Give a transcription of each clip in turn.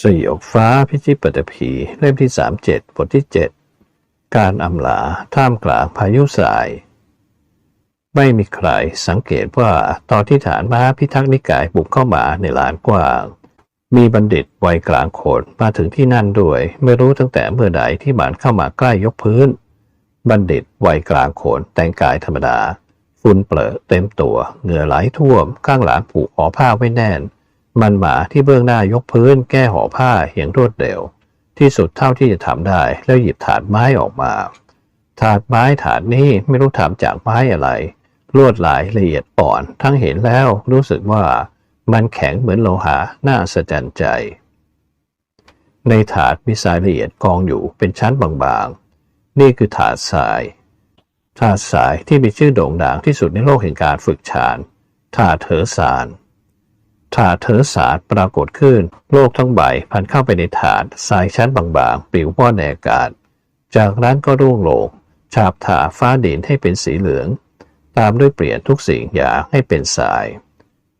สยบฟ้าพิจิตรปัตตภีเล่มที่37บทที่7การอำลาท่ามกลางพายุสาย ไม่มีใครสังเกตว่าตอนที่ฐานม้าพิทักษ์นิกายบุกเข้ามาในลานกว้าง มีบัณฑิตวัยกลางคนมาถึงที่นั่นด้วย ไม่รู้ตั้งแต่เมื่อใดที่มันเข้ามาใกล้ยกพื้น บัณฑิตวัยกลางคนแต่งกายธรรมดา ฝุ่นเปลอะเต็มตัวเหงื่อไหลท่วมข้างหลังผูกห่อผ้าไว้แน่น มันหมาที่เบื้องหน้ายกพื้นแก้ห่อผ้าอย่างรวดเร็ว ที่สุดเท่าที่จะทำได้ แล้วหยิบถาดไม้ออกมา ถาดไม้ถาดนี้ไม่รู้ทำจากไม้อะไร ลวดลายละเอียดอ่อน ทั้งเห็นแล้วรู้สึกว่ามันแข็งเหมือนโลหะน่าสะใจใจ ในถาดมีทรายละเอียดกองอยู่เป็นชั้นบางๆ นี่คือถาดทราย ถาดทรายที่มีชื่อโด่งดังที่สุดในโลกแห่งการฝึกฌานถาดเถอสาร ถาดเถอสารปรากฏขึ้น โลกทั้งใบพันเข้าไปในถาดทรายชั้นบางๆปลิวว่อนในอากาศ จากนั้นก็ร่วงลงฉาบถาฟ้าดินให้เป็นสีเหลือง ตามด้วยเปลี่ยนทุกสิ่งอย่างให้เป็นทราย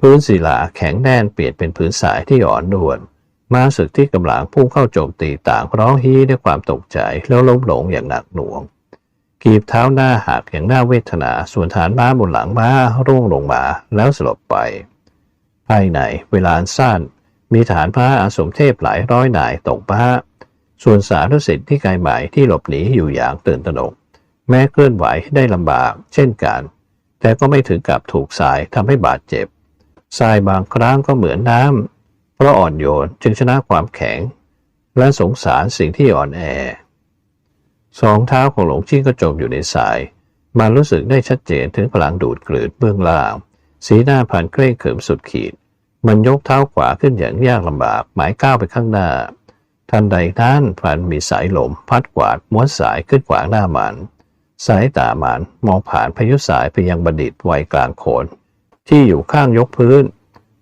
พื้นศิลาแข็งแน่นเปลี่ยนเป็นพื้นทรายที่อ่อนนวลม้าศึกที่กำลังพุ่งเข้าโจมตีต่างร้องฮีด้วยความตกใจแล้วล้มหลงอย่างหนักหน่วงกีบเท้าหน้าหักอย่างน่าเวทนา ส่วนฐานม้าบนหลังม้าร่วงลงมาแล้วสลบไป ภายในเวลาอันสั้น มีฐานม้าอาสมเทพหลายร้อยนายตกม้าส่วนสารุสิทธิ์ที่ไกลหมายที่หลบหนีอยู่อย่างตื่นตระหนก แม้เคลื่อนไหวได้ลำบาก เช่นกัน แต่ก็ไม่ถึงกับถูกทรายทำให้บาดเจ็บ ทรายบางครั้งก็เหมือนน้ำเพราะอ่อนโยนจึงชนะความแข็ง และสงสารสิ่งที่อ่อนแอสองเท้าของหลงจิ้งก็จมอยู่ในทราย มันรู้สึกได้ชัดเจนถึงพลังดูดกลืนเบื้องล่าง สีหน้าผ่านเคร่งเขิมสุดขีด มันยกเท้าขวาขึ้นอย่างยากลำบาก หมายก้าวไปข้างหน้า ทันใดนั้นผ่านมีสายลม พัดกวาดม้วนสายขึ้นขวางหน้ามัน สายตามันมองผ่านพายุสายไปยังบัณฑิตวัยกลางโขน ที่อยู่ข้างยกพื้น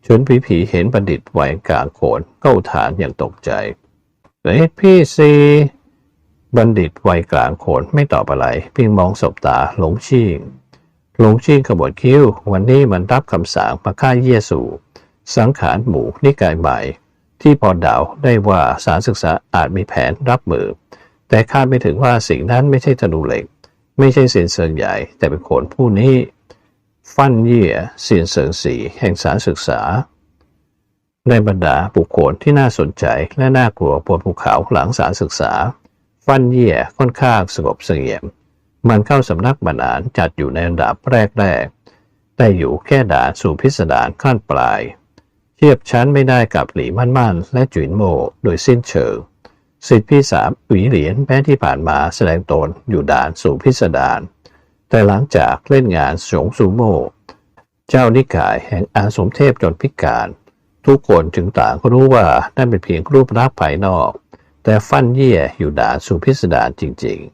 ชนผีผีเห็นบัณฑิตวัยกลางโขนก็อุทานอย่างตกใจเฮ้ยพี่ซีบัณฑิตวัยกลางโขนไม่ตอบอะไรเพียงมองสบตาหลงชิง หลงชิงขบวนคิ้ว วันนี้มันรับคำสั่งมาฆ่าเยซู สังขารหมู่นิกายใหม่ ที่พอเดาได้ว่าสารศึกษาอาจมีแผนรับมือ แต่คาดไม่ถึงว่าสิ่งนั้นไม่ใช่ธนูเหล็ก ไม่ใช่เสียนเซิงใหญ่ แต่เป็นโขนผู้นี้ฟันเยี่ยเสียนเซิงสีแห่งสารศึกษาในบรรดาบุคคลที่น่าสนใจและน่ากลัวบนภูเขาหลังสารศึกษา ฟันเย่ค่อนข้างสงบเสงี่ยม มันเข้าสำนักบรรณาจัดอยู่ในอันดับแรกๆแต่อยู่แค่ด่านสู่พิสดารขั้นปลาย เทียบชั้นไม่ได้กับหลีมั่นมั่นและจุนโมโดยสิ้นเชิงสิทธิพี่สามหวีเหรียญแม้ที่ผ่านมาแสดงตนอยู่ด่านสู่พิสดารแต่หลังจากเล่นงานสงซูโมเจ้านิกายแห่งอาสมเทพจนพิการ ทุกคนจึงต่างรู้ว่านั่นเป็นเพียงรูปลักษณ์ภายนอก แต่ฟันเยี่ยอยู่ด่านสู่พิสดารจริง ๆ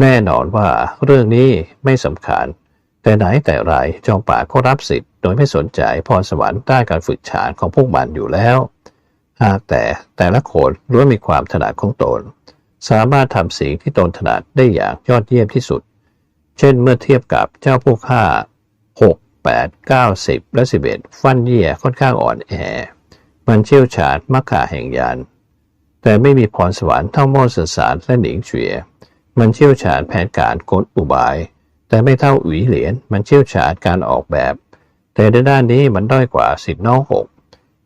แน่นอนว่าเรื่องนี้ไม่สำคัญ แต่ไหนแต่ไรจอมป่าก็รับสิทธิ์โดยไม่สนใจพรสวรรค์ด้านการฝึกฌานของพวกมันอยู่แล้ว หากแต่แต่ละคนล้วนมีความถนัดของตน สามารถทำสิ่งที่ตนถนัดได้อย่างยอดเยี่ยมที่สุด เช่นเมื่อเทียบกับเจ้าพวกข้า6 8 9 10 และ 11 ฟันเยี่ยค่อนข้างอ่อนแอ มันเชี่ยวชาญมักขาแห่งยานแต่ไม่มีพรสวรรค์เท่าโมสสารและหนิงเฉีย มันเชี่ยวชาญแผนการกลอุบาย แต่ไม่เท่าอุ๋ยเหรียญมันเชี่ยวชาญการออกแบบ แต่ในด้านนี้มันด้อยกว่าสิทธิ์น้องหก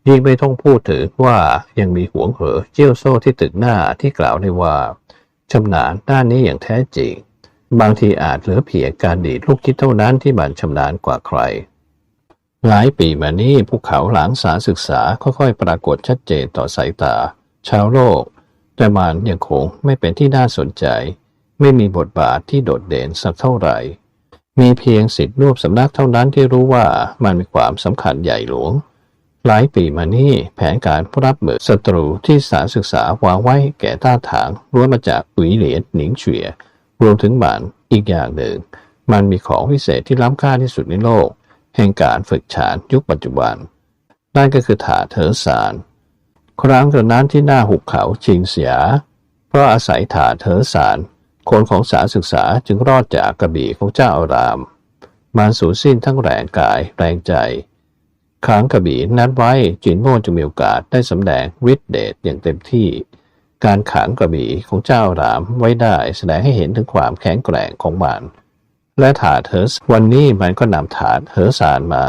ยิ่งไม่ต้องพูดถึงว่ายังมีหวงเหอเจี้ยวโซ่ที่ตึกหน้าที่กล่าวได้ว่าชำนาญด้านนี้อย่างแท้จริง บางทีอาจเหลือเพียงการดีดลูกคิดเท่านั้นที่มันชำนาญกว่าใคร หลายปีมานี้ภูเขาหลังสารศึกษาค่อยๆ ปรากฏชัดเจนต่อสายตา ชาวโลก แต่มันยังคงไม่เป็นที่น่าสนใจ ไม่มีบทบาทที่โดดเด่นสักเท่าไหร่ มีเพียงสิทธิรวบสำนักเท่านั้นที่รู้ว่ามันมีความสำคัญใหญ่หลวง หลายปีมานี้แผนการรับมือศัตรูที่สารศึกษาวางไว้แก่ต้าถางล้วนมาจากอุ๋ยเหรียญหนิงเฉีย รวมถึงมันอีกอย่างหนึ่ง มันมีของพิเศษที่ล้ำค่าที่สุดในโลก แห่งการฝึกฌานยุคปัจจุบัน นั่นก็คือถาเถอสารครั้งกระนั้นที่หน้าหุบเขาชิงเสีย เพราะอาศัยถาเถอสาร คนของสาศึกษาจึงรอดจากกระบี่ของเจ้าอาราม มันสูญสิ้นทั้งแรงกายแรงใจค้างกระบี่นัดไว้จินโม่จะมีโอกาสได้สำแดงฤทธิเดชอย่างเต็มที่ การขังกระบี่ของเจ้ารามไว้ได้แสดงให้เห็นถึงความแข็งแกร่งของมัน และถาดเฮอร์สวันนี้มันก็นำถาดเฮอร์สารมา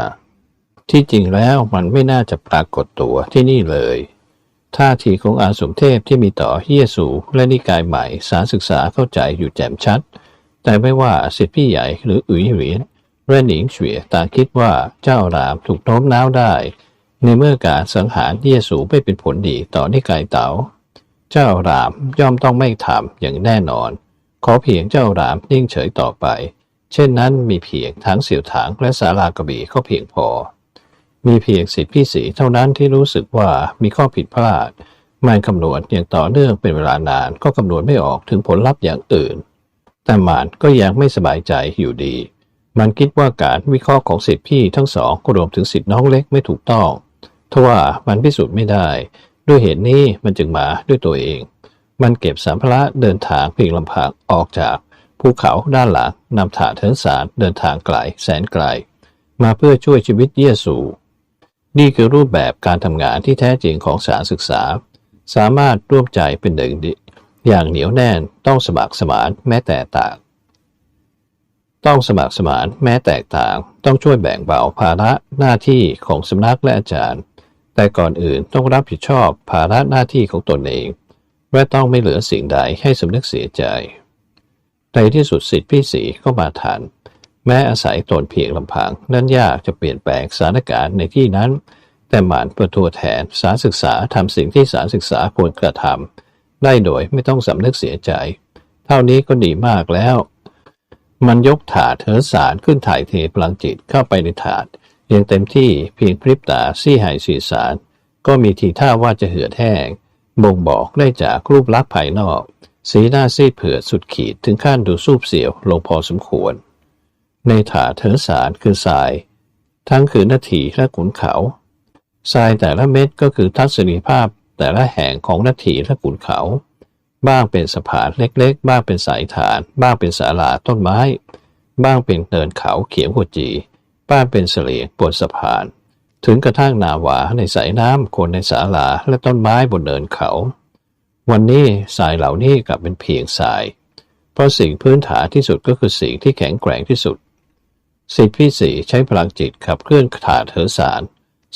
ที่จริงแล้วมันไม่น่าจะปรากฏตัวที่นี่เลย ท่าทีของอาสมเทพที่มีต่อเฮียสูและนิกายใหม่สารศึกษาเข้าใจอยู่แจ่มชัด แต่ไม่ว่าสิทธิพี่ใหญ่หรืออุ๋ยเหรียญและหนิงเฉวียต่างคิดว่าเจ้ารามถูกโน้มน้าวได้ ในเมื่อการสังหารเฮียสูไม่เป็นผลดีต่อนิกายเต๋า เจ้ารามย่อมต้องไม่ทำอย่างแน่นอน ขอเพียงเจ้ารามนิ่งเฉยต่อไป เช่นนั้นมีเพียงทั้งเสี่ยวถางและสารากระบี่ก็เพียงพอ มีเพียงสิทธิพี่สีเท่านั้นที่รู้สึกว่ามีข้อผิดพลาดมันคำนวณอย่างต่อเนื่องเป็นเวลานานก็คำนวณไม่ออกถึงผลลัพธ์อย่างอื่น แต่มันก็ยังไม่สบายใจอยู่ดี มันคิดว่าการวิเคราะห์ของสิทธิพี่ทั้งสองรวมถึงสิทธิน้องเล็กไม่ถูกต้องทว่ามันพิสูจน์ไม่ได้ ด้วยเหตุนี้มันจึงมาด้วยตัวเอง มันเก็บสัมภาระเดินทางเพียงลำพังออกจากภูเขาด้านหลังนำถาเทินสารเดินทางไกลแสนไกล มาเพื่อช่วยชีวิตเยซู นี่คือรูปแบบการทำงานที่แท้จริงของสารศึกษา สามารถร่วมใจเป็นหนึ่งเดียวอย่างเหนียวแน่นต้องสมัครสมานแม้แต่ต่าง ต้องสมัครสมานแม้แตกต่าง ต้องช่วยแบ่งเบาภาระหน้าที่ของสำนักและอาจารย์ แต่ก่อนอื่นต้องรับผิดชอบภาระหน้าที่ของตนเองและต้องไม่เหลือสิ่งใดให้สำนึกเสียใจในที่สุดสิทธิพี่สีก็มาทัน แม้อาศัยตนเพียงลำพัง นั้นยากจะเปลี่ยนแปลงสถานการณ์ในที่นั้น แต่หมานประตัวแทนสารศึกษาทำสิ่งที่สารศึกษาควรกระทำได้โดยไม่ต้องสำนึกเสียใจ เท่านี้ก็ดีมากแล้ว มันยกถาดเถอสารขึ้นถ่ายเทพลังจิตเข้าไปในถาดอย่างเต็มที่เพียงพริบตาซี่หายสีสาร ก็มีทีท่าว่าจะเหือดแห้งบ่งบอกได้จากรูปลักษณ์ภายนอก สีหน้าซีดเผือดสุดขีดถึงขั้นดูสูบเสียวลงพอสมควร ในถาเถอสารคือทราย ทั้งคือนาทีและขุนเขา ทรายแต่ละเม็ดก็คือทัศนีภาพแต่ละแห่งของนาทีและขุนเขา บ้างเป็นสะพานเล็กๆ บ้างเป็นสายฐาน บ้างเป็นศาลาต้นไม้ บ้างเป็นเนินเขาเขียวหัวจีบ้างเป็นเสลียงบนสะพาน ถึงกระทั่งนาหวาในสายน้ำคนในศาลาและต้นไม้บนเนินเขา วันนี้ทรายเหล่านี้กลับเป็นเพียงทราย เพราะสิ่งพื้นฐานที่สุดก็คือสิ่งที่แข็งแกร่งที่สุด สิทธิพี่สีใช้พลังจิตขับเคลื่อนถาดเถอสาร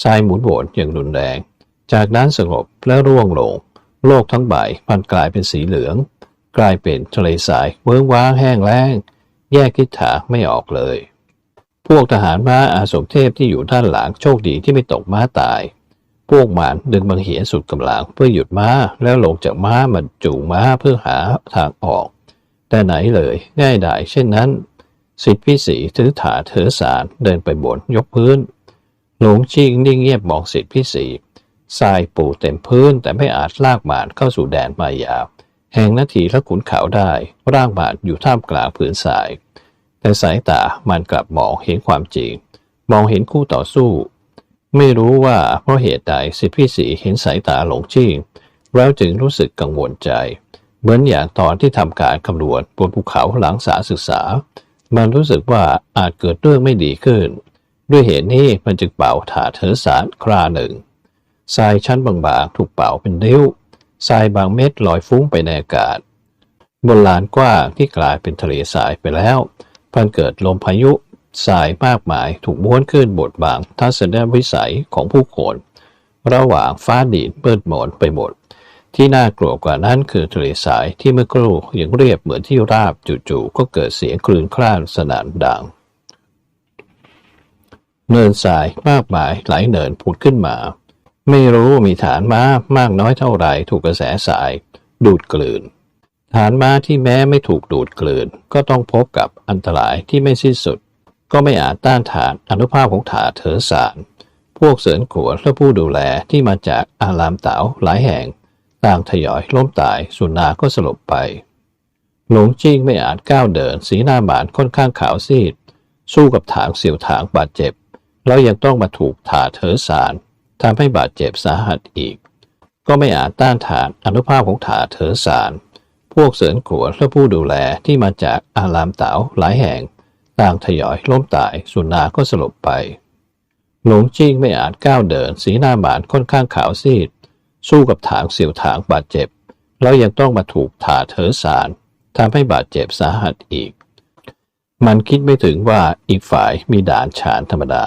ทรายหมุนโหวนอย่างรุนแรง จากนั้นสงบและร่วงลง โลกทั้งใบมันกลายเป็นสีเหลือง กลายเป็นทะเลทรายเวิ้งว้างแห้งแล้ง แยกทิศทาไม่ออกเลย พวกทหารม้าอาสมเทพที่อยู่ด้านหลังโชคดีที่ไม่ตกม้าตาย พวกมันดึงบังเหียนสุดกำลังเพื่อหยุดม้าแล้วลงจากม้ามาจูงม้าเพื่อหาทางออก แต่ไหนเลย ง่ายดายเช่นนั้น สิทธิพิสีถือถาเถอสารเดินไปบนยกพื้น หลวงชิงนิ่งเงียบมองสิทธิพิสีทรายปูเต็มพื้นแต่ไม่อาจลากบาดเข้าสู่แดนมายา แห่งนาทีและขุนเขาได้ ร่างบาดอยู่ท่ามกลางผืนทราย แต่สายตามันกลับมองเห็นความจริง มองเห็นคู่ต่อสู้ ไม่รู้ว่าเพราะเหตุใดสิทธิพิสีเห็นสายตาหลงชิงแล้วจึงรู้สึกกังวลใจ เหมือนอย่างตอนที่ทำการคำนวณบนภูเขาหลังสาศึกษา มันรู้สึกว่าอาจเกิดเรื่องไม่ดีขึ้น ด้วยเหตุนี้มันจึงเป่าถาเถอสารคราหนึ่งทรายชั้นบางๆถูกเป่าเป็นริ้วทรายบางเม็ดลอยฟุ้งไปในอากาศ บนลานกว้างที่กลายเป็นทะเลทรายไปแล้วพันเกิดลมพายุทรายมากมายถูกม้วนขึ้นบดบังทัศนวิสัยของผู้คนระหว่างฟ้าดินเปิดหมอนไปหมด ที่น่ากลัวกว่านั้นคือทะเลทรายที่เมื่อครู่ยังเรียบเหมือนที่ราบจู่ๆก็เกิดเสียงคลื่นคลานสนั่นดังเนินทรายมากมายหลายเนินผุดขึ้นมา ไม่รู้มีฐานม้ามากน้อยเท่าไหร่ถูกกระแสทราย ดูดกลืน ฐานม้าที่แม้ไม่ถูกดูดกลืน ก็ต้องพบกับอันตรายที่ไม่สิ้นสุด ก็ไม่อาจต้านทานอนุภาพของถาเถอสาร พวกเสริญขวดและผู้ดูแลที่มาจากอารามเต๋าหลายแห่ง ต่างทยอยล้มตายส่วนาก็สลบไปหลงจิ้งไม่อาจก้าวเดิน สีหน้าบานค่อนข้างขาวซีด สู้กับถางเสียวถางบาดเจ็บ แล้วยังต้องมาถูกถาเถอสารทำให้บาดเจ็บสาหัสอีก ก็ไม่อาจต้านทานอนุภาพของถาเถอสาร พวกเสริญขวและผู้ดูแลที่มาจากอารามเต๋าหลายแห่งต่างทยอยล้มตายส่วนนาก็สลบไป หลงจิ้งไม่อาจก้าวเดิน สีหน้าหมานค่อนข้างขาวซีด สู้กับถางเสียวถางบาดเจ็บ แล้วยังต้องมาถูกถาเถอสารทำให้บาดเจ็บสาหัสอีก มันคิดไม่ถึงว่าอีกฝ่ายมีด่านฉานธรรมดา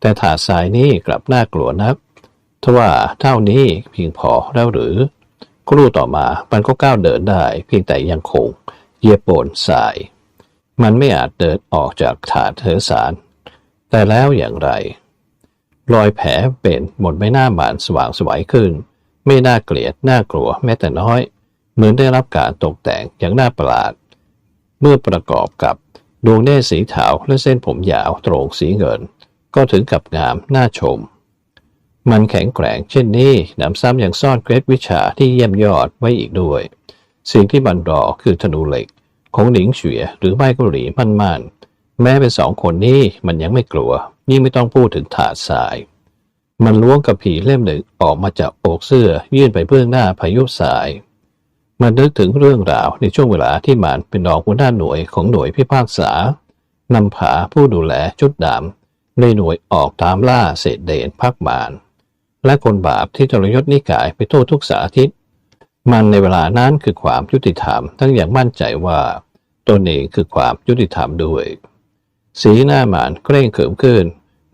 แต่ถาสายนี้กลับน่ากลัวนักทว่าเท่านี้เพียงพอแล้วหรือครู่ต่อมามันก็ก้าวเดินได้ เพียงแต่ยังคงเยียบโบนสาย มันไม่อาจเดินออกจากถาเถอสาร แต่แล้วอย่างไร รอยแผลเป็นหมดใบหน้าหมานสว่างสวยขึ้น ไม่น่าเกลียดน่ากลัวแม้แต่น้อย เหมือนได้รับการตกแต่งอย่างน่าประหลาด เมื่อประกอบกับดวงเนตรสีขาวและเส้นผมยาวตรงสีเงิน ก็ถึงกับงามน่าชม มันแข็งแกร่งเช่นนี้นำซ้ำยังซ่อนเกรดวิชาที่เยี่ยมยอดไว้อีกด้วย สิ่งที่มันรอคือธนูเหล็ก ของหลิงเฉวียหรือไม่ก็หลีมั่นมั่นๆแม้เป็นสองคนนี้มันยังไม่กลัวยิ่งไม่ต้องพูดถึงถาดทราย มันล้วงกระผีเล่มหนึ่งออกมาจากอกเสื้อ ยื่นไปเบื้องหน้าพายุสาย มันนึกถึงเรื่องราวในช่วงเวลาที่มันเป็นรองหัวหน้าหน่วยของหน่วยพิพากษานำผาผู้ดูแลชุดดำในหน่วยออกตามล่าเศษเดนพักมารและคนบาปที่ทรยศนิกายไปโทษทุกสาทิตมันในเวลานั้นคือความยุติธรรมทั้งอย่างมั่นใจว่าตนเองคือความยุติธรรมด้วย สีหน้าหมานเกรงเขิมขึ้น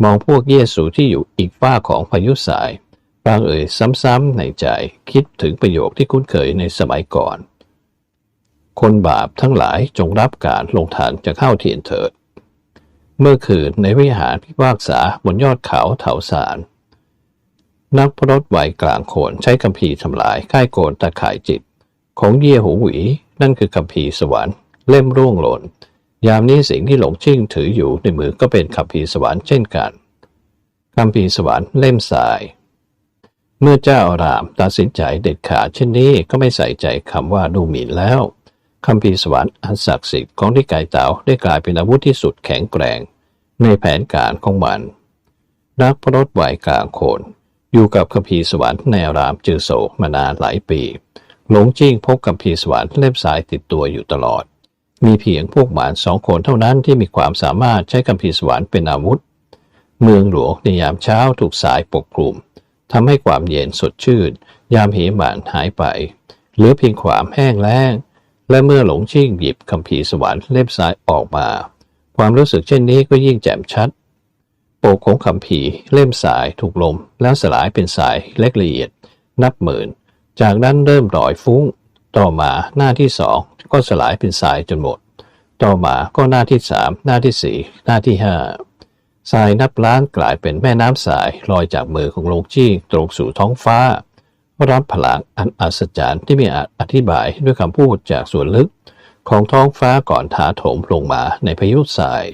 มองพวกเยสูที่อยู่อีกฝ้าของพายุสายบางเอ่ยซ้ำๆในใจคิดถึงประโยคที่คุ้นเคยในสมัยก่อน คนบาปทั้งหลายจงรับการลงทานจะเข้าเทียนเถิด เมื่อคืนในวิหารพิพากษาบนยอดเขาเถาสาร นักพรตไหวกลางโขนใช้คำพีทำลายค่ายโกนตะข่ายจิต ของเยี่ยหูหวีนั่นคือคำพีสวรรค์เล่มร่วงหล่น ยามนี้สิ่งที่หลงชิ่งถืออยู่ในมือก็เป็นคำพีร์สวรรค์เช่นกันคำพีร์สวรรค์เล่มสาย เมื่อเจ้าอารามตัดสินใจเด็ดขาดเช่นนี้ก็ไม่ใส่ใจคำว่าดูหมิ่นแล้วคำพีร์สวรรค์อันศักดิ์สิทธิ์ของที่ไก่เต่าได้กลายเป็นอาวุธที่สุดแข็งแกร่ง ในแผนการของมัน นักพรตไหวกลางโขนอยู่กับคัมภีร์สวรรค์ในอารามจือโศกมานานหลายปี หลงจิ้งพกคัมภีร์สวรรค์เล่มสายติดตัวอยู่ตลอด มีเพียงพวกหมานสองคนเท่านั้นที่มีความสามารถใช้คัมภีสวรรค์เป็นอาวุธ เมืองหลวงในยามเช้าถูกสายปกคลุมทำให้ความเย็นสดชื่น ยามเหหมานหายไป เหลือเพียงความแห้งแล้ง และเมื่อหลงชิ่งหยิบคัมภีร์สวรรค์เล่มซ้ายออกมา ความรู้สึกเช่นนี้ก็ยิ่งแจ่มชัด ปกของคัมภีร์เล่มสายถูกลม แล้วสลายเป็นสายเล็กละเอียด นับหมื่น จากนั้นเริ่มรอยฟุ้ง ต่อมาหน้าที่สองก็สลายเป็นสายจนหมด ต่อมาก็หน้าที่สามหน้าที่สี่หน้าที่ห้าสายนับล้านกลายเป็นแม่น้ำสายลอยจากมือของโลงจี้ตรงสู่ท้องฟ้า รับพลังอันอัศจรรย์ที่ไม่อาจอธิบายด้วยคำพูดจากส่วนลึกของท้องฟ้าก่อนถาโถมลงมาในพายุทราย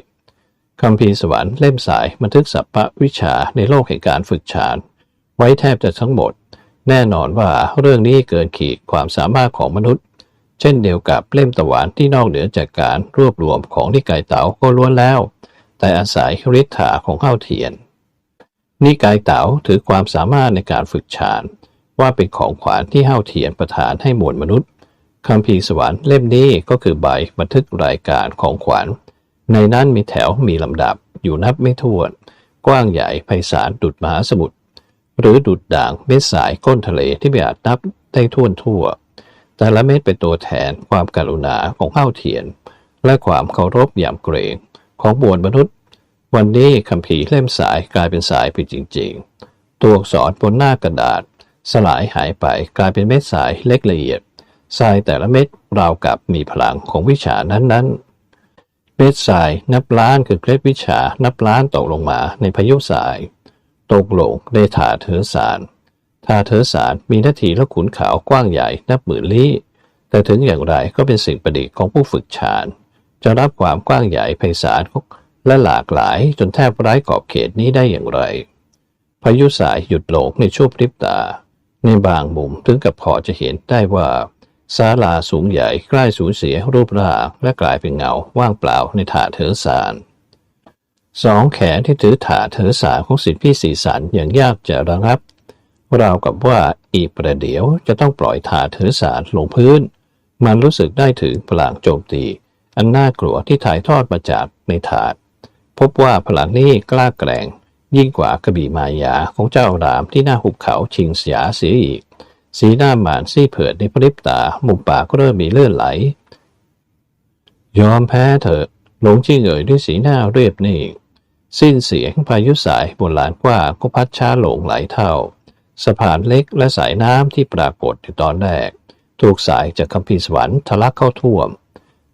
คำพีสวรรค์เล่มสายบันทึกสัพพวิชาในโลกแห่งการฝึกฌานไว้แทบจะทั้งหมด แน่นอนว่าเรื่องนี้เกินขีดความสามารถของมนุษย์ เช่นเดียวกับเล่มตะวันที่นอกเหนือจากการรวบรวมของที่ไก่เต๋าก็ล้วนแล้ว แต่อาศัยฤทธาของเข้าเทียน นิกายเต๋าถือความสามารถในการฝึกฌานว่าเป็นของขวัญที่เฮาเทียนประทานให้มวลมนุษย์คำพีสวรรค์เล่มนี้ก็คือใบบันทึกรายการของขวัญ ในนั้นมีแถวมีลำดับอยู่นับไม่ถ้วน กว้างใหญ่ไพศาลดุดมหาสมุทร หรือดุดด่างเม็ดสายก้นทะเลที่ไม่อาจนับได้ท่วนทั่ว แต่ละเม็ดเป็นตัวแทนความกรุณาของเฮาเทียน และความเคารพอย่างเกรงของบวนมนุษย์ วันนี้คำผีเล่มสายกลายเป็นสายไปจริง ๆ ตัวอักษรบนหน้ากระดาษ สลายหายไปกลายเป็นเม็ดสายเล็กละเอียดทรายแต่ละเม็ดราวกับมีพลังของวิชานั้นๆ เม็ดทรายนับล้านคือเคล็ดวิชานับล้านตกลงมาในพายุทราย ตกลงในถาเถอสารถาเถอสารมีนาทีและขุนขาวกว้างใหญ่นับหมื่นลี้แต่ถึงอย่างไรก็เป็นสิ่งประดิษฐ์ของผู้ฝึกฌานจะรับความกว้างใหญ่ไพศาลและหลากหลายจนแทบไร้ขอบเขตนี้ได้อย่างไร พายุสายหยุดลงในช่วพริบตา ในบางมุมถึงกับพอจะเห็นได้ว่าศาลาสูงใหญ่ใกล้สูญเสียรูปร่างและกลายเป็นเงาว่างเปล่าในถาเถอสาร สองแขนที่ถือถาเถอสารของสิทธิพี่สีสันอย่างยากจะระงับราวกับว่าอีกประเดี๋ยวจะต้องปล่อยถาเถอสารลงพื้น มันรู้สึกได้ถึงพลังโจมตี อันน่ากลัวที่ถ่ายทอดมาจากในถาด พบว่าพลังนี้กล้าแกร่ง ยิ่งกว่ากระบี่มายาของเจ้ารามที่หน้าหุบเขาชิงเสียเสียอีก สีหน้าหมานซี่เผิดในพริบตามุมปากก็เริ่มมีเลือดไหล ยอมแพ้เถอะหลงจิ้งเอ่ยด้วยสีหน้าเรียบนิ่ง สิ้นเสียงพายุสายบนลานกว้างก็พัดช้าหลงไหลเท่า สะพานเล็กและสายน้ำที่ปรากฏในตอนแรก ถูกสายจากคัมภีร์สวรรค์ทะลักเข้าท่วม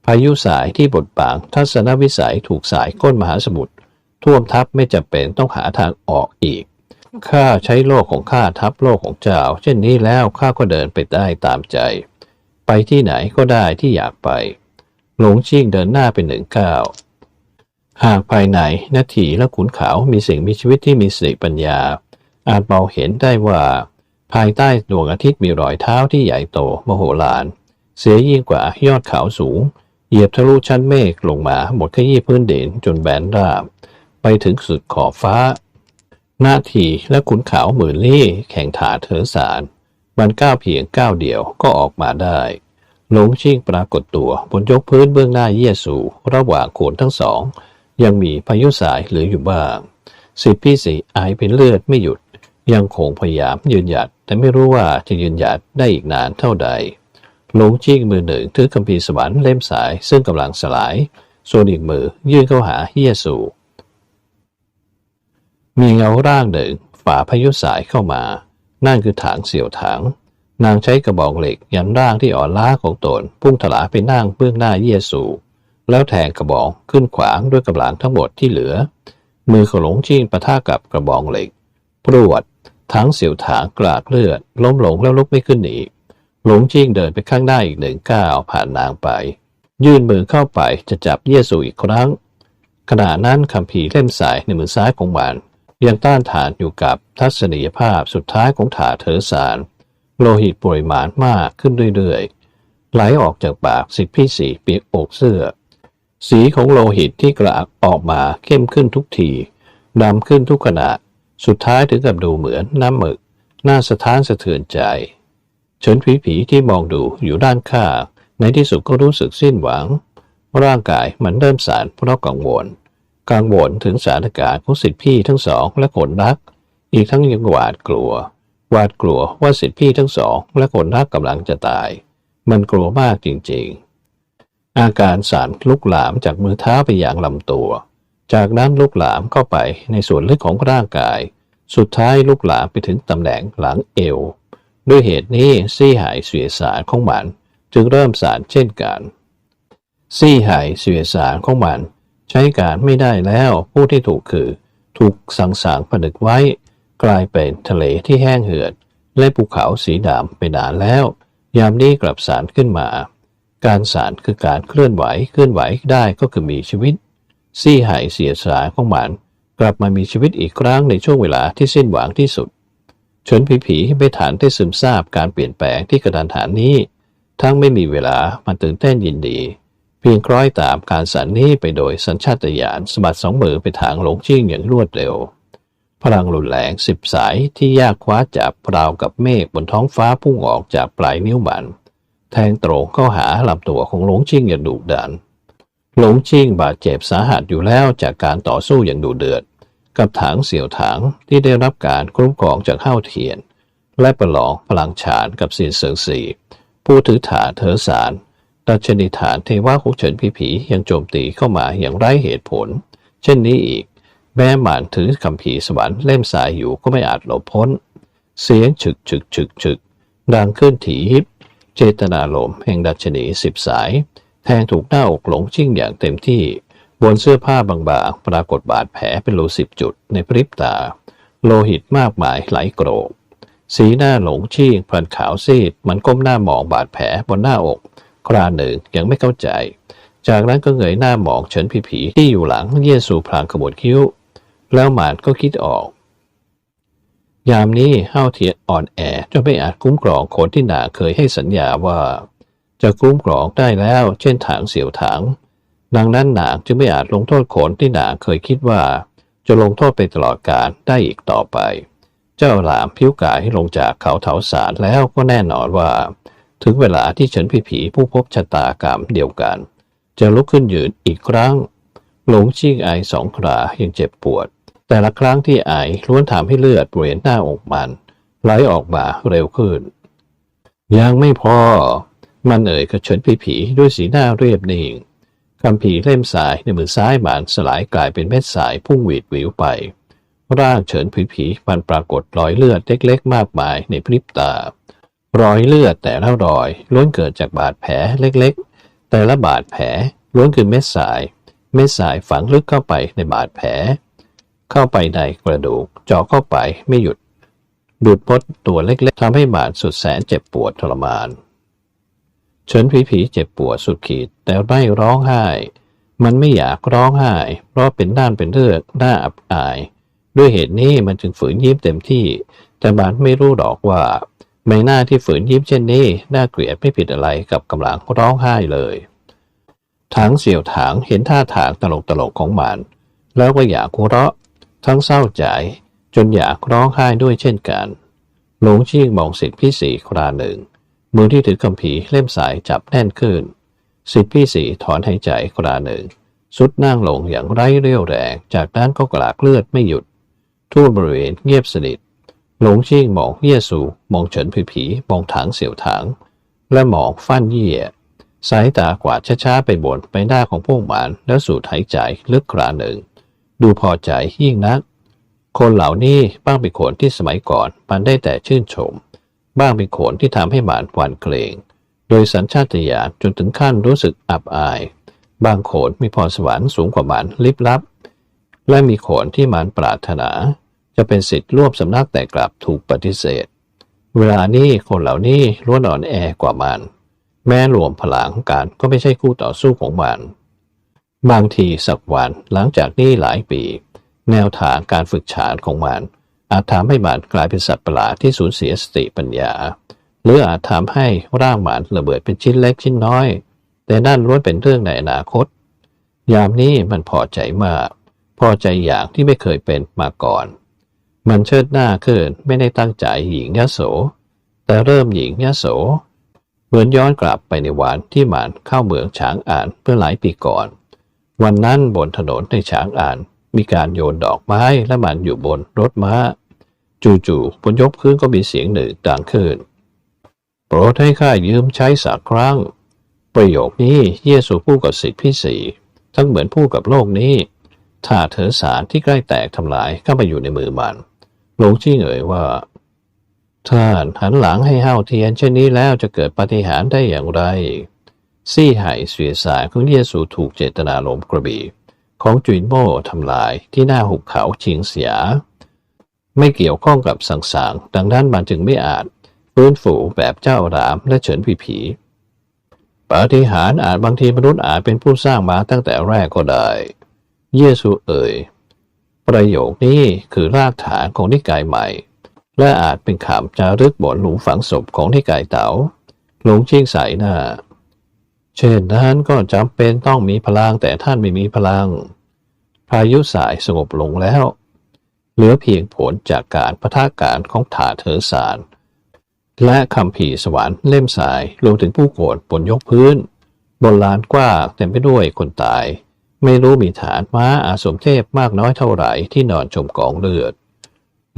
พายุสายที่บดบังทัศนวิสัยถูกสายก้นมหาสมุทรท่วมทับไม่จำเป็นต้องหาทางออกอีกข้าใช้โลกของข้าทับโลกของเจ้า เช่นนี้แล้วข้าก็เดินไปได้ตามใจ ไปที่ไหนก็ได้ที่อยากไป หลงชิ่งเดินหน้าเป็นหนึ่งก้าว หากภายในนาทีและขุนเขามีสิ่งมีชีวิตที่มีสติปัญญา อาจมองเห็นได้ว่า ภายใต้ดวงอาทิตย์มีรอยเท้าที่ใหญ่โตมโหฬาร เสียยิ่งกว่ายอดเขาสูง เหยียบทะลุชั้นเมฆลงมาหมดขยี้พื้นดินจนแบนราบ ไปถึงสุดขอบฟ้านาทีและขุนเขาหมื่นลี่แข่งถาเถอสารมันก้าวเพียงก้าวเดียวก็ออกมาได้หลงชิ่งปรากฏตัวบนยกพื้นเบื้องหน้าเยซูระหว่างโขนทั้งสอง ยังมีพายุสายเหลืออยู่บ้างสิทธิพี่สีไอเป็นเลือดไม่หยุด ยังคงพยายามยืนหยัด แต่ไม่รู้ว่าจะยืนหยัดได้อีกนานเท่าใดหลงจิ้งมือหนึ่งถือคัมภีร์สวรรค์เล่มสายซึ่งกำลังสลาย ส่วนอีกมือยื่นเข้าหาเยซูมีเงาร่างหนึ่งฝ่าพายุสายเข้ามา นั่นคือถางเสี่ยวถางนางใช้กระบอกเหล็กยันร่างที่อ่อนล้าของตน พุ่งถลาไปนั่งเบื้องหน้าเยซู แล้วแทงกระบอกขึ้นขวางด้วยกำลังทั้งหมดที่เหลือ มือของหลงจิ้ปะทะกับกระบอกเหล็กพรวดทั้งเสียวถางกรากเลือด ล้มหลงแล้วลุกไม่ขึ้นอีกหลงจิ้งเดินไปข้างหน้าอีกหนึ่งก้าวผ่านนางไป ยื่นมือเข้าไปจะจับเยซูอีกครั้ง ขณะนั้นคำพีเล่มสายในมือซ้ายของมันยังต้านทานอยู่กับทัศนียภาพสุดท้ายของถาเถอสาร โลหิตปริมาณมากขึ้นเรื่อยๆ ไหลออกจากปากสิทธิพี่สีเปียกอกเสื้อ สีของโลหิตที่กระอักออกมาเข้มขึ้นทุกทีดำขึ้นทุกขณะ สุดท้ายถึงกับดูเหมือนน้ำหมึกน่าสะท้านสะเทือนใจ เฉินผีผีที่มองดูอยู่ด้านข้างในที่สุดก็รู้สึกสิ้นหวัง ร่างกายมันเริ่มสารเพราะกังวล กังวลถึงสถานการณ์ของสิทธิพี่ทั้งสองและคนรัก อีกทั้งยังหวาดกลัว หวาดกลัวว่าสิทธิพี่ทั้งสองและคนรักกำลังจะตาย มันกลัวมากจริงๆ อาการสั่นลุกหลามจากมือเท้าไปอย่างลำตัว จากนั้นลุกหลามเข้าไปในส่วนลึกของร่างกาย สุดท้ายลุกหลามไปถึงตำแหน่งหลังเอว ด้วยเหตุนี้ซี่หายเสียสารของมันจึงเริ่มสารเช่นกัน ซี่หายเสียสารของมัน ใช้การไม่ได้แล้วผู้ที่ถูกคือ ถูกสังสางผนึกไว้ กลายเป็นทะเลที่แห้งเหือด และภูเขาสีดำไปนานแล้ว ยามนี้กลับสารขึ้นมา การสารคือการเคลื่อนไหว เคลื่อนไหวได้ก็คือมีชีวิต ซี่หายเสียสารของหมันกลับมามีชีวิตอีกครั้งในช่วงเวลาที่สิ้นหวังที่สุด ชนผีผีไม่ฐานได้ซึมซาบการเปลี่ยนแปลงที่กระดานฐานนี้ ทั้งไม่มีเวลามันตื่นเต้นยินดี เพียงคล้อยตามการสันนี้ไปโดยสัญชาตญาณสะบัดสองมือไปทางหลงชิ่งอย่างรวดเร็ว พลังรุนแรงสิบสายที่ยากคว้าจับราวกับเมฆบนท้องฟ้าพุ่งออกจากปลายนิ้วมัน แทงตรงเข้าหาลำตัวของหลงชิงอย่างดุดันหลงชิงบาดเจ็บสาหัสอยู่แล้วจากการต่อสู้อย่างดุเดือด กับถังเสี่ยวถังที่ได้รับการคุ้มครองจากเข้าเทียน และประลองพลังฉานกับสินเสิงสีผู้ถือฐานเถอสารดัชนีฐานเทวะของเฉินผีผียังโจมตีเข้ามาอย่างไร้เหตุผล เช่นนี้อีก แม้หมานถือคำผีสวรรค์เล่มสายอยู่ก็ไม่อาจหลบพ้น เสียงฉึกฉึกฉึกฉึกดังขึ้นถี่ยิบ เจตนาลมแห่งดัชนีสิบสาย แทงถูกหน้าอกหลงชิ่งอย่างเต็มที่ บนเสื้อผ้าบางๆ ปรากฏบาดแผลเป็นรูสิบจุดในพริบตา โลหิตมากมายไหลโกรก สีหน้าหลงชิ่งพลันขาวซีด มันก้มหน้ามองบาดแผลบนหน้าอก คราหนึ่งยังไม่เข้าใจ จากนั้นก็เงยหน้ามองเฉินผีผีที่อยู่หลังเยซูพลางขมวดคิ้ว แล้วหมานก็คิดออก ยามนี้ห้าวเทียนอ่อนแอจนไม่อาจคุ้มครองคนที่หนาเคยให้สัญญาว่า จะคุ้มครองได้แล้ว เช่นถางเสียวถางดังนั้นหนางจึงไม่อาจลงโทษคนที่หนาเคยคิดว่า จะลงโทษไปตลอดกาลได้อีกต่อไป เจ้าหลามผิวกายให้ลงจากเขาเถาสารแล้วก็แน่นอนว่า ถึงเวลาที่เฉินผีผีผู้พบชะตากรรมเดียวกัน จะลุกขึ้นยืนอีกครั้ง หลงชิงไอสองครายังเจ็บปวด แต่ละครั้งที่ไอล้วนทำให้เลือดบริเวณหน้าอกมันไหลออกมาเร็วขึ้น ยังไม่พอ มันเอ่ยกระเฉินผีผีๆด้วยสีหน้าเรียบนิ่งคำผีเล่มสายในมือซ้ายมันสลายกลายเป็นเม็ดสายพุ่งหวีดหวิวไป ร่างเฉินผีผีมันปรากฏรอยเลือดเล็กๆ มากมายในพริบตา รอยเลือดแต่ละรอยล้วนเกิดจากบาดแผลเล็กๆ แต่ละบาดแผลล้วนคือเม็ดสาย เม็ดสายฝังลึกเข้าไปในบาดแผล เข้าไปในกระดูกเจาะเข้าไปไม่หยุด ดูดพดตัวเล็กๆทำให้บาดสุดแสนเจ็บปวดทรมานเฉินผีผีเจ็บปวดสุดขีด แต่ไม่ร้องไห้ มันไม่อยากร้องไห้ เพราะเป็นด้านเป็นเลือดหน้าอับอาย ด้วยเหตุนี้มันจึงฝืนยิ้มเต็มที่ แต่บาดไม่รู้หรอกว่าใบหน้าที่ฝืนยิ้มเช่นนี้น่าเกลียดไม่ผิดอะไรกับกำลังร้องไห้เลยถังเสี่ยวถางเห็นท่าทางตลกตลกๆของมัน แล้วก็อยากหัวเราะ ทั้งเศร้าใจจนอยากร้องไห้ด้วยเช่นกันหลงชิ่งมองสิทธิพี่สีคราหนึ่ง มือที่ถือคำผีเล่มสายจับแน่นขึ้น สิทธิพี่สีถอนหายใจคราหนึ่ง สุดนั่งลงอย่างไร้เรี่ยวแรง จากนั้นก็กลากเลือดไม่หยุด ทั่วบริเวณเงียบสนิท หลงชิ่งมองเย่สูมองเฉินผีผีมองถังเสี่ยวถัง และมองฟั่นเยี่ยสายตากวาดช้าๆไปบนไปหน้าของพวกหมานแล้วสูดหายใจลึกคราหนึ่ง ดูพอใจยิ่งนัก คนเหล่านี้บ้างเป็นคนที่สมัยก่อนมันได้แต่ชื่นชม บ้างเป็นคนที่ทำให้หมานหวั่นเกรง โดยสัญชาตญาณจนถึงขั้นรู้สึกอับอาย บางโขนมีพรสวรรค์สูงกว่าหมันลิบลับ และมีโขนที่หมันปรารถนา จะเป็นสิทธิ์ร่วมสำนักแต่กลับถูกปฏิเสธ เวลานี้คนเหล่านี้ล้วนอ่อนแอกว่ามัน แม้รวมพลังกันก็ไม่ใช่คู่ต่อสู้ของมัน บางทีสักวันหลังจากนี้หลายปี แนวทางการฝึกฉานของมัน อาจทำให้มันกลายเป็นสัตว์ประหลาดที่สูญเสียสติปัญญา หรืออาจทำให้ร่างมันระเบิดเป็นชิ้นเล็กชิ้นน้อย แต่นั่นล้วนเป็นเรื่องในอนาคต ยามนี้มันพอใจมาก พอใจอย่างที่ไม่เคยเป็นมาก่อน มันเชิดหน้าขึ้นไม่ได้ตั้งใจหญิงยโส แต่เริ่มหญิงยโส เหมือนย้อนกลับไปในวันที่มันเข้าเมืองฉางอ่านเมื่อหลายปีก่อน วันนั้นบนถนนในฉางอ่าน มีการโยนดอกไม้และมันอยู่บนรถม้า จู่ๆบนยกพื้นก็มีเสียงหนึ่งดังขึ้น โปรดให้ข้ายืมใช้สักครั้ง ประโยคนี้เยซูพูดกับสิทธิพี่สีทั้งเหมือนพูดกับโลกนี้ ถ้าเถอสารที่ใกล้แตกทำลายเข้ามาอยู่ในมือมันหลวงจี้เอ่ยว่าท่านหันหลังให้เฮาเทียนเช่นนี้แล้วจะเกิดปฏิหารได้อย่างไร ซี่ไห่เสียสายของเยซูถูกเจตนาลมกระบี่ ของจุนโม่ทำลายที่หน้าหุบเขาชิงเสีย ไม่เกี่ยวข้องกับสังสารดังนั้นมันจึงไม่อาจฟื้นฟูแบบเจ้ารามและเฉินผีผีปาฏิหาริย์อาจบางทีมนุษย์อาจเป็นผู้สร้างมาตั้งแต่แรกก็ได้ เยซูเอ่ย ประโยคนี้คือรากฐานของนิกายใหม่ และอาจเป็นคำจารึกบนหลุมฝังศพของนิกายเต๋าหลงชิงใส่หน้า เช่นนั้นก็จำเป็นต้องมีพลังแต่ท่านไม่มีพลัง พายุสายสงบลงแล้ว เหลือเพียงผลจากการประทะการของถาเถอสารและคำผีสวรรค์เล่มสายรวมถึงผู้โกรธบนยกพื้น บนลานกว้างเต็มไปด้วยคนตาย ไม่รู้มีฐานม้าอาสมเทพมากน้อยเท่าไหร่ที่นอนจมกองเลือด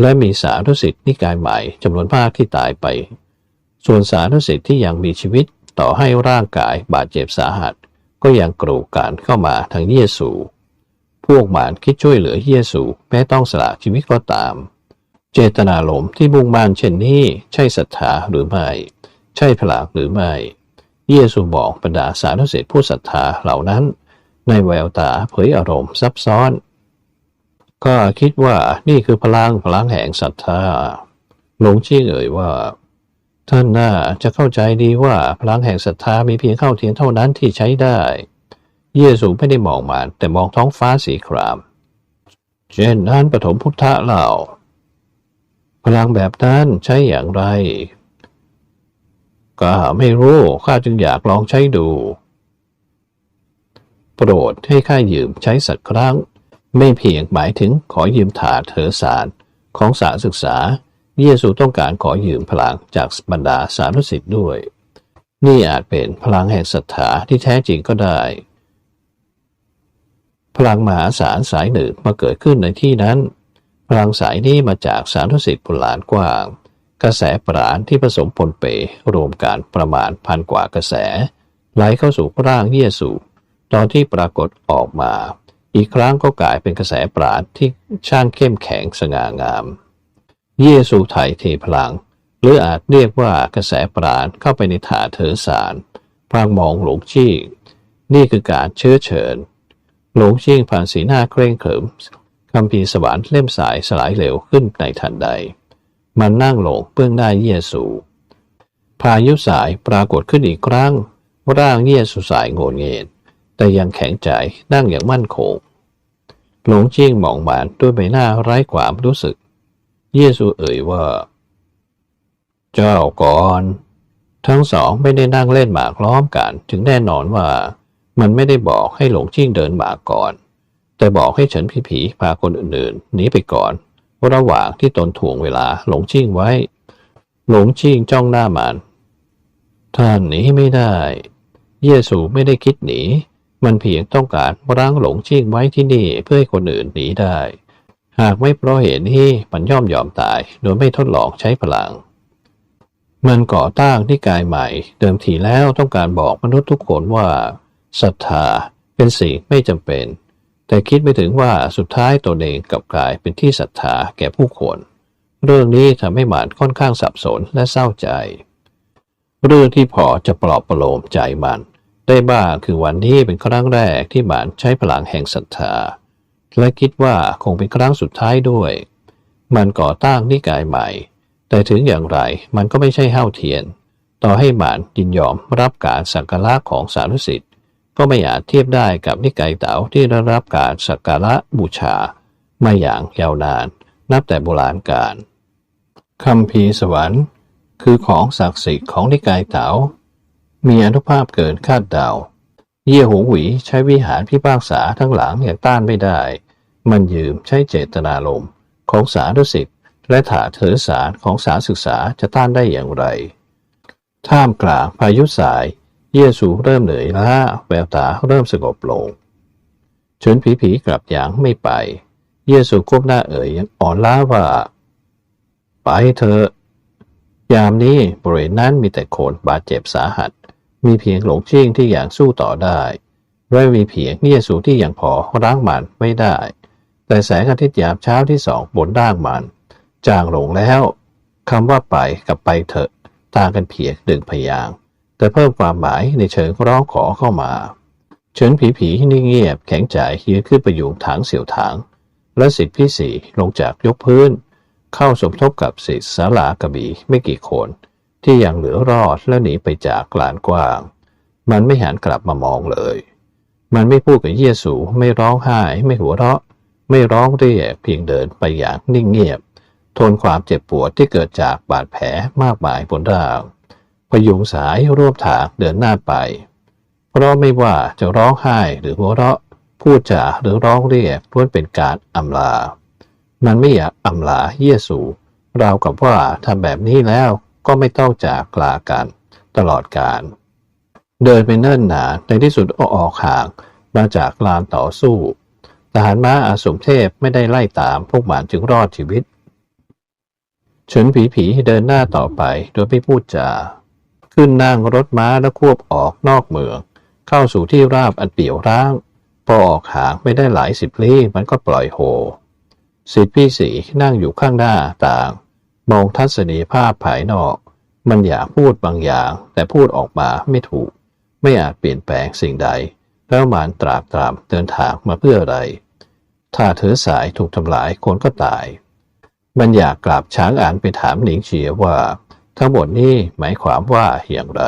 และมีสาธุสิทธิ์นิกายใหม่จำนวนมากที่ตายไป ส่วนสาธุสิทธิ์ที่ยังมีชีวิต ต่อให้ร่างกายบาดเจ็บสาหัส ก็ยังกรูกันเข้ามาทางเยซู พวกมานคิดช่วยเหลือเยซูแม้ต้องสละชีวิตก็ตาม เจตนาลมที่มุ่งมั่นเช่นนี้ใช่ศรัทธาหรือไม่ ใช่พลังหรือไม่ เยซูบอกบรรดาสาธุสิทธิผู้ศรัทธาเหล่านั้น ในแววตาเผยอารมณ์ซับซ้อน ก็คิดว่านี่คือพลังพลังแห่งศรัทธาหลงชี้เอ่ยว่า ท่านน่าจะเข้าใจดีว่าพลังแห่งศรัทธามีเพียงเข้าเทียนเท่านั้นที่ใช้ได้ เยซูไม่ได้มองมันแต่มองท้องฟ้าสีคราม เช่นนั้นปฐมพุทธะเล่าพลังแบบนั้นใช้อย่างไร ก็ไม่รู้ข้าจึงอยากลองใช้ดู โปรดให้ข้ายืมใช้สักครั้ง ไม่เพียงหมายถึงขอยืมถาเถอสารของสาศึกษา เยซูต้องการขอยืมพลังจากบรรดาสาธุสิทธิ์ด้วย นี่อาจเป็นพลังแห่งศรัทธาที่แท้จริงก็ได้ พลังมหาศาลสายหนึ่งมาเกิดขึ้นในที่นั้น พลังสายนี้มาจากสารุสิทธิ์โบราณกว้าง กระแสปราณที่ผสมปนเปรวมกันประมาณพันกว่ากระแสไหลเข้าสู่ร่างเยซูตอนที่ปรากฏออกมา อีกครั้งก็กลายเป็นกระแสปราณที่ช่างเข้มแข็งสง่างาม เยซูไถ่เทพลัง หรืออาจเรียกว่ากระแสปราณเข้าไปในถาเถอสารพรางมองหลงจี้นี่คือการเชื้อเชิญ หลงจิ้ผ่านสีหน้าเคร่งขรึมคำพีสวรรค์เล่มสายสลายเหลวขึ้นในทันใด มันนั่งหลงเบื้องหน้าเยซูพายุสายปรากฏขึ้นอีกครั้ง ร่างเยซูสายโงนเงนแต่ยังแข็งใจนั่งอย่างมั่นคง หลงจิ้งมองมันด้วยใบหน้าไร้ความรู้สึก เยซูเอ่ยว่า เจ้าก่อน ทั้งสองไม่ได้นั่งเล่นหมากล้อมกัน ถึงแน่นอนว่า มันไม่ได้บอกให้หลงจิ้งเดินหมากก่อน แต่บอกให้ฉันผีผีพาคนอื่นๆหนีไปก่อนระหว่างที่ตนถ่วงเวลาหลงจิ้งไว้ หลงจิ้งจ้องหน้ามัน ท่านหนีไม่ได้ เยซูไม่ได้คิดหนี มันเพียงต้องการรั้งหลงจิ้งไว้ที่นี่เพื่อให้คนอื่นหนีได้ หากไม่เพราะเหตุนี้มันย่อมยอมตาย โดยไม่ทดลองใช้พลัง มันก่อตั้งนิกายใหม่ เดิมทีแล้วต้องการบอกมนุษย์ทุกคนว่าศรัทธาเป็นสิ่งไม่จำเป็น แต่คิดไม่ถึงว่าสุดท้ายตนเองกลับกลายเป็นที่ศรัทธาแก่ผู้คนเรื่องนี้ทำให้หมานค่อนข้างสับสนและเศร้าใจ เรื่องที่พอจะปลอบประโลมใจมัน ได้บ้างคือวันนี้เป็นครั้งแรกที่หมานใช้พลังแห่งศรัทธา และคิดว่าคงเป็นครั้งสุดท้ายด้วย มันก่อตั้งนิกายใหม่ แต่ถึงอย่างไรมันก็ไม่ใช่ห้าเทียน ต่อให้หมานยินยอมรับการสักการะของสารุสิทธิ์ก็ไม่อาจเทียบได้กับนิกายเต๋าที่ได้รับการสักการะบูชา มาอย่างยาวนาน นับแต่โบราณกาลคำพีสวรรค์ คือของศักดิ์สิทธิ์ของนิกายเต๋ามีอนุภาพเกินคาดเดาเยี่ยหูหวีใช้วิหารพิพากษาทั้งหลังอย่างต้านไม่ได้ มันยืมใช้เจตนารมณ์ของสารุสิทธิ์และถาเถอสารของสารศึกษาจะต้านได้อย่างไร ท่ามกลางพายุสาย เยซูเริ่มเหนื่อยล้าแววตาเริ่มสงบลงชนผีผีกลับอย่างไม่ไป เยซูก้มหน้าเอ่ยยังอ่อนล้าว่า ไปเถอะยามนี้บริเวณนั้นมีแต่คนบาดเจ็บสาหัส มีเพียงหลงชิ่งที่ยังสู้ต่อได้และมีเพียงเยซูที่ยังพอร้างมันไม่ได้ แต่แสงอาทิตย์ยามเช้าที่สองบนร่างมันจางลงแล้วคำว่าไปกับไปเถอะต่างกันเพียงหนึ่งพยางแต่เพิ่มความหมายในเชิงร้องขอเข้ามา เฉินผีผีนิ่งเงียบแข็งใจยืนขึ้นประยุงถางเสี่ยวถาง และสิทธิพี่สี่ลงจากยกพื้น เข้าสมทบกับสิทธิสาลากระบี่ไม่กี่คน ที่ยังเหลือรอดและหนีไปจากลานกว้าง มันไม่หันกลับมามองเลย มันไม่พูดกับเยซูไม่ร้องไห้ไม่หัวเราะ ไม่ร้องเรียกเพียงเดินไปอย่างนิ่งเงียบ ทนความเจ็บปวดที่เกิดจากบาดแผลมากมายบนร่างพยุงสายร่วมทางเดินหน้าไป เพราะไม่ว่าจะร้องไห้หรือหัวเราะพูดจาหรือร้องเรียกล้วนเป็นการอำลา มันไม่อยากอำลาเยซูเรากับว่าทำแบบนี้แล้วก็ไม่ต้องจากลากันตลอดการ เดินไปเนิ่นนานในที่สุดอออกห่างมาจากลานต่อสู้ ทหารม้าอาสมเทพไม่ได้ไล่ตามพวกหมันจึงรอดชีวิตเฉินผีผีเดินหน้าต่อไปโดยไม่พูดจา ขึ้นนั่งรถม้าแล้วควบออกนอกเมือง เข้าสู่ที่ราบอันเปี่ยวร้าง พอออกหางไม่ได้หลายสิบลี้มันก็ปล่อยโฮสิทธิพี่สีนั่งอยู่ข้างหน้าต่าง มองทัศนีภาพภายนอก มันอยากพูดบางอย่าง แต่พูดออกมาไม่ถูก ไม่อาจเปลี่ยนแปลงสิ่งใด แล้วมันตรากตรามเดินทางมาเพื่ออะไร ถ้าเธอสายถูกทำลายคนก็ตาย มันอยากกลับช้างอ่านไปถามหนิงเฉียว่า ทั้งหมดนี้หมายความว่าอย่างไร